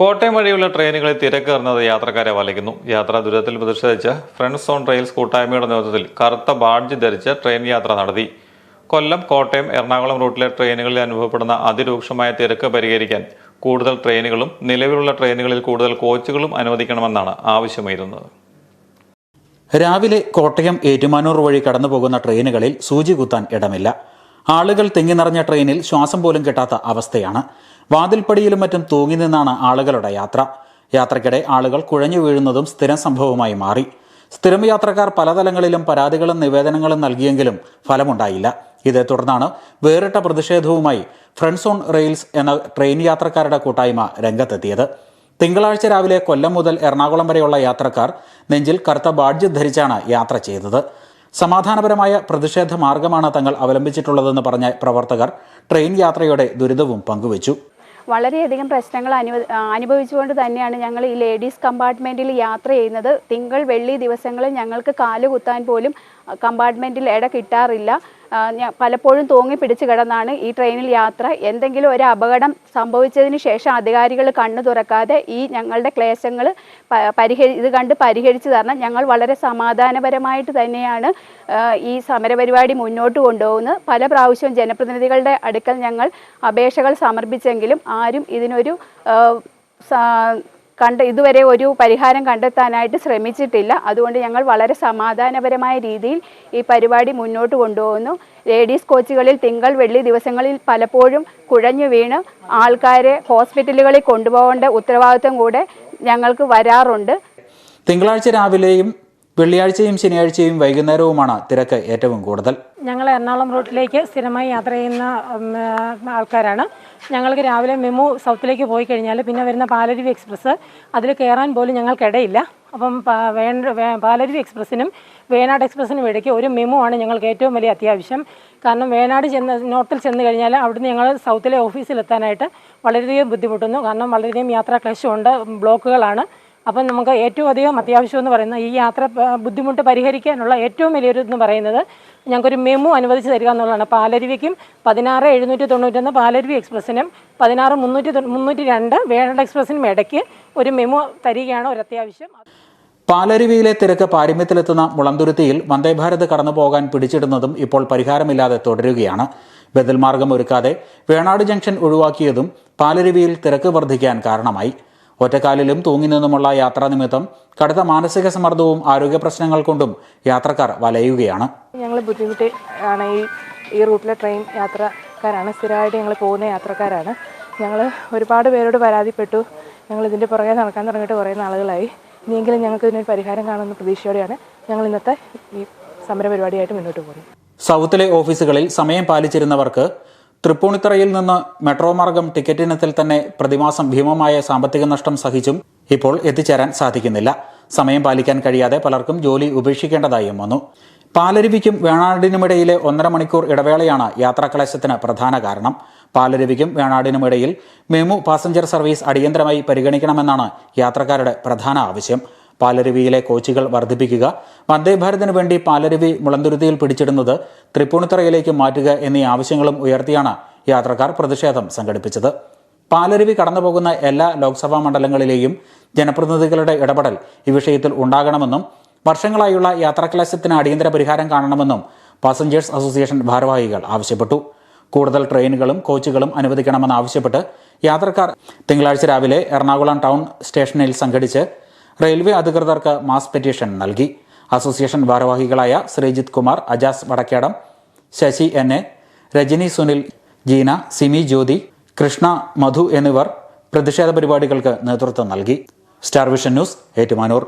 കോട്ടയം വഴിയുള്ള ട്രെയിനുകളിൽ തിരക്കേറുന്നത് യാത്രക്കാരെ വലയ്ക്കുന്നു. യാത്രാ ദുരിതത്തിൽ പ്രതിഷേധിച്ച് ഫ്രണ്ട്സ് ഓൺ റെയിൽസ് കൂട്ടായ്മയുടെ നേതൃത്വത്തിൽ കറുത്ത ബാഡ്ജ് ധരിച്ച് ട്രെയിൻ യാത്ര നടത്തി. കൊല്ലം കോട്ടയം എറണാകുളം റൂട്ടിലെ ട്രെയിനുകളിൽ അനുഭവപ്പെടുന്ന അതിരൂക്ഷമായ തിരക്ക് പരിഹരിക്കാൻ കൂടുതൽ ട്രെയിനുകളും നിലവിലുള്ള ട്രെയിനുകളിൽ കൂടുതൽ കോച്ചുകളും അനുവദിക്കണമെന്നാണ് ആവശ്യമായിരുന്നത്. രാവിലെ കോട്ടയം ഏറ്റുമാനൂർ വഴി കടന്നുപോകുന്ന ട്രെയിനുകളിൽ സൂചി കുത്താൻ ഇടമില്ല. ആളുകൾ തിങ്ങി നിറഞ്ഞ ട്രെയിനിൽ ശ്വാസം പോലും കിട്ടാത്ത അവസ്ഥയാണ്. വാതിൽപ്പടിയിലും മറ്റും തൂങ്ങി നിന്നാണ് ആളുകളുടെ യാത്ര. യാത്രക്കിടെ ആളുകൾ കുഴഞ്ഞു വീഴുന്നതും സ്ഥിരം സംഭവമായി മാറി. സ്ഥിരം യാത്രക്കാർ പലതലങ്ങളിലും പരാതികളും നിവേദനങ്ങളും നൽകിയെങ്കിലും ഫലമുണ്ടായില്ല. ഇതേ തുടർന്നാണ് വേറിട്ട പ്രതിഷേധവുമായി ഫ്രണ്ട്സ് ഓൺ റെയിൽസ് എന്ന ട്രെയിൻ യാത്രക്കാരുടെ കൂട്ടായ്മ രംഗത്തെത്തിയത്. തിങ്കളാഴ്ച രാവിലെ കൊല്ലം മുതൽ എറണാകുളം വരെയുള്ള യാത്രക്കാർ നെഞ്ചിൽ കറുത്ത ബാഡ്ജ് ധരിച്ചാണ് യാത്ര ചെയ്തത്. സമാധാനപരമായ പ്രതിഷേധ മാർഗമാണ് തങ്ങൾ അവലംബിച്ചിട്ടുള്ളതെന്ന് പറഞ്ഞ പ്രവർത്തകർ ട്രെയിൻ യാത്രയുടെ ദുരിതവും പങ്കുവച്ചു. വളരെയധികം പ്രശ്നങ്ങൾ അനുവ അനുഭവിച്ചുകൊണ്ട് തന്നെയാണ് ഞങ്ങൾ ഈ ലേഡീസ് കമ്പാർട്ട്മെന്റിൽ യാത്ര ചെയ്യുന്നത്. തിങ്കൾ വെള്ളി ദിവസങ്ങളിൽ ഞങ്ങൾക്ക് കാൽ കുത്താൻ പോലും കമ്പാർട്ട്മെന്റിൽ ഇട കിട്ടാറില്ല. ആ, ഞ- പലപ്പോഴും തൂങ്ങി പിടിച്ചു കിടന്നാണ് ഈ ട്രെയിനിൽ യാത്ര. എന്തെങ്കിലും ഒരു അപകടം സംഭവിച്ചതിന് ശേഷം അധികാരികൾ കണ്ണു തുറക്കാതെ ഈ ഞങ്ങളുടെ ക്ലേശങ്ങൾ പരിഹരി ഇത് കണ്ട് പരിഹരിച്ചു തരണം. ഞങ്ങൾ വളരെ സമാധാനപരമായിട്ട് തന്നെയാണ് ഈ സമരപരിപാടി മുന്നോട്ട് കൊണ്ടുപോകുന്നത്. പല പ്രാവശ്യവും ജനപ്രതിനിധികളുടെ അടുക്കൽ ഞങ്ങൾ അപേക്ഷകൾ സമർപ്പിച്ചെങ്കിലും ആരും ഇതിനൊരു കണ്ട് ഇതുവരെ ഒരു പരിഹാരം കണ്ടെത്താനായിട്ട് ശ്രമിച്ചിട്ടില്ല. അതുകൊണ്ട് ഞങ്ങൾ വളരെ സമാധാനപരമായ രീതിയിൽ ഈ പരിപാടി മുന്നോട്ട് കൊണ്ടുപോകുന്നു. ലേഡീസ് കോച്ചുകളിൽ തിങ്കൾ വെള്ളി ദിവസങ്ങളിൽ പലപ്പോഴും കുഴഞ്ഞു വീണ് ആൾക്കാരെ ഹോസ്പിറ്റലുകളിൽ കൊണ്ടുപോകേണ്ട ഉത്തരവാദിത്വം കൂടെ ഞങ്ങൾക്ക് വരാറുണ്ട്. തിങ്കളാഴ്ച രാവിലെയും വെള്ളിയാഴ്ചയും ശനിയാഴ്ചയും വൈകുന്നേരവുമാണ് തിരക്ക് ഏറ്റവും കൂടുതൽ. ഞങ്ങൾ എറണാകുളം റൂട്ടിലേക്ക് സ്ഥിരമായി യാത്ര ചെയ്യുന്ന ആൾക്കാരാണ്. ഞങ്ങൾക്ക് രാവിലെ മെമു സൗത്തിലേക്ക് പോയി കഴിഞ്ഞാൽ പിന്നെ വരുന്ന പാലരുവി എക്സ്പ്രസ് അതിൽ കയറാൻ പോലും ഞങ്ങൾക്കിടയില്ല. അപ്പം വേ- പാലരുവി എക്സ്പ്രസ്സിനും വേണാട് എക്സ്പ്രസ്സിനും ഇടയ്ക്ക് ഒരു മെമു ആണ് ഞങ്ങൾക്ക് ഏറ്റവും വലിയ അത്യാവശ്യം. കാരണം വേനാട് ചെന്ന് നോർത്തിൽ ചെന്ന് കഴിഞ്ഞാൽ അവിടുന്ന് ഞങ്ങൾ സൗത്തിലെ ഓഫീസിലെത്താനായിട്ട് വളരെയധികം ബുദ്ധിമുട്ടുന്നു. കാരണം വളരെയധികം യാത്രാ ക്ലേശമുണ്ട് ബ്ലോക്കുകളാണ്. അപ്പം നമുക്ക് ഏറ്റവും അധികം അത്യാവശ്യം എന്ന് പറയുന്നത് ഈ യാത്ര ബുദ്ധിമുട്ട് പരിഹരിക്കാനുള്ള ഏറ്റവും വലിയൊരു എന്ന് പറയുന്നത് ഞങ്ങൾക്കൊരു മെമു അനുവദിച്ച് തരിക എന്നുള്ളതാണ്. പാലരുവിക്കും പതിനാറ് എഴുന്നൂറ്റി തൊണ്ണൂറ്റൊന്ന് പാലരുവി എക്സ്പ്രസ്സിനും പതിനാറ് മുന്നൂറ്റി മുന്നൂറ്റി രണ്ട് വേണഡ് എക്സ്പ്രസ്സിനും ഇടയ്ക്ക് ഒരു മെമു തരികയാണ് ഒരു അത്യാവശ്യം പാലരുവിയിലെ തിരക്ക് പാരമ്യത്തിലെത്തുന്ന മുളന്തുരുത്തിയിൽ വന്ദേഭാരത് കടന്നു പോകാൻ പിടിച്ചിടുന്നതും ഇപ്പോൾ പരിഹാരമില്ലാതെ തുടരുകയാണ്. ബദൽ മാർഗം ഒരുക്കാതെ വേണാട് ജംഗ്ഷൻ ഒഴിവാക്കിയതും പാലരുവിയിൽ തിരക്ക് വർദ്ധിക്കാൻ കാരണമായി. ഒറ്റക്കാലിലും തൂങ്ങി നിന്നുമുള്ള യാത്രാ നിമിത്തം കടുത്ത മാനസിക സമ്മർദ്ദവും ആരോഗ്യ പ്രശ്നങ്ങൾ കൊണ്ടും യാത്രക്കാർ വലയുകയാണ്. ഞങ്ങൾ ബുദ്ധിമുട്ടി ആണ് ഈ ഈ റൂട്ടിലെ ട്രെയിൻ യാത്രക്കാരാണ്. സ്ഥിരമായിട്ട് ഞങ്ങൾ പോകുന്ന യാത്രക്കാരാണ്. ഞങ്ങൾ ഒരുപാട് പേരോട് പരാതിപ്പെട്ടു. ഞങ്ങൾ ഇതിന്റെ പുറകെ നടക്കാൻ തുടങ്ങിയിട്ട് കുറേ നാളുകളായി. ഇനിയെങ്കിലും ഞങ്ങൾക്ക് ഇതിനൊരു പരിഹാരം കാണുമെന്ന പ്രതീക്ഷയോടെയാണ് ഞങ്ങൾ ഇന്നത്തെ ഈ സമരപരിപാടിയായിട്ട് മുന്നോട്ട് പോകുന്നത്. സൗത്തിലെ ഓഫീസുകളിൽ സമയം പാലിച്ചിരുന്നവർക്ക് തൃപ്പൂണിത്തറയിൽ നിന്ന് മെട്രോ മാർഗം ടിക്കറ്റ് ഇനത്തിൽ തന്നെ പ്രതിമാസം ഭീമമായ സാമ്പത്തിക നഷ്ടം സഹിച്ചും ഇപ്പോൾ എത്തിച്ചേരാൻ സാധിക്കുന്നില്ല. സമയം പാലിക്കാൻ കഴിയാതെ പലർക്കും ജോലി ഉപേക്ഷിക്കേണ്ടതായും വന്നു. പാലരുവിക്കും വേണാടിനുമിടയിലെ ഒന്നര മണിക്കൂർ ഇടവേളയാണ് യാത്രാക്ലേശത്തിന് പ്രധാന കാരണം. പാലരുവിക്കും വേണാടിനുമിടയിൽ മെമു പാസഞ്ചർ സർവീസ് അടിയന്തരമായി പരിഗണിക്കണമെന്നാണ് യാത്രക്കാരുടെ പ്രധാന ആവശ്യം. പാലരുവിയിലെ കോച്ചുകൾ വർദ്ധിപ്പിക്കുക. വന്ദേഭാരതിനു വേണ്ടി പാലരുവി മുളന്തുരുത്തിയിൽ പിടിച്ചിടുന്നത് തൃപ്പൂണിത്തറയിലേക്ക് മാറ്റുക എന്നീ ആവശ്യങ്ങളും ഉയർത്തിയാണ് യാത്രക്കാർ പ്രതിഷേധം സംഘടിപ്പിച്ചത്. പാലരുവി കടന്നുപോകുന്ന എല്ലാ ലോക്സഭാ മണ്ഡലങ്ങളിലെയും ജനപ്രതിനിധികളുടെ ഇടപെടൽ ഈ വിഷയത്തിൽ ഉണ്ടാകണമെന്നും വർഷങ്ങളായുള്ള യാത്രാക്ലേശത്തിന് അടിയന്തര പരിഹാരം കാണണമെന്നും പാസഞ്ചേഴ്സ് അസോസിയേഷൻ ഭാരവാഹികൾ ആവശ്യപ്പെട്ടു. കൂടുതൽ ട്രെയിനുകളും കോച്ചുകളും അനുവദിക്കണമെന്ന് ആവശ്യപ്പെട്ട് യാത്രക്കാർ തിങ്കളാഴ്ച രാവിലെ എറണാകുളം ടൗൺ സ്റ്റേഷനിൽ സംഘടിച്ച് റെയിൽവേ അധികൃതർക്ക് മാസ് പെറ്റീഷൻ നൽകി. അസോസിയേഷൻ ഭാരവാഹികളായ ശ്രീജിത് കുമാർ അജാസ് വടക്കേടം ശശി എൻ എ രജനി സുനിൽ ജീന സിമി ജ്യോതി കൃഷ്ണ മധു എന്നിവർ പ്രതിഷേധ പരിപാടികൾക്ക് നേതൃത്വം നൽകി. Star Vision News Ettumanoor.